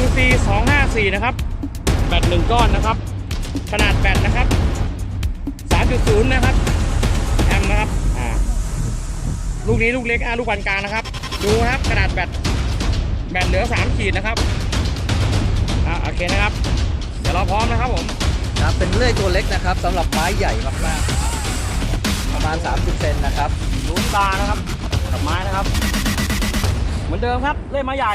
UC254 นะครับ แบตหนึ่งก้อนนะครับ ขนาดแบตนะครับ 3.0 นะครับ แอมนะครับ อ่า ลูกนี้ลูกเล็กอ่าลูกปานกลางนะครับ ดูนะครับ ขนาดแบต แบตเหลือ 3 ขีดนะครับ อ่า โอเคนะครับ เดี๋ยวเราพร้อมนะครับผมครับเป็นเลื่อยตัวเล็กนะครับสำหรับไม้ใหญ่มากๆประมาณ 30 เซนนะครับลุ้นตานะครับกับไม้นะครับ เหมือนเดิมครับ เลื่อยไม้ใหญ่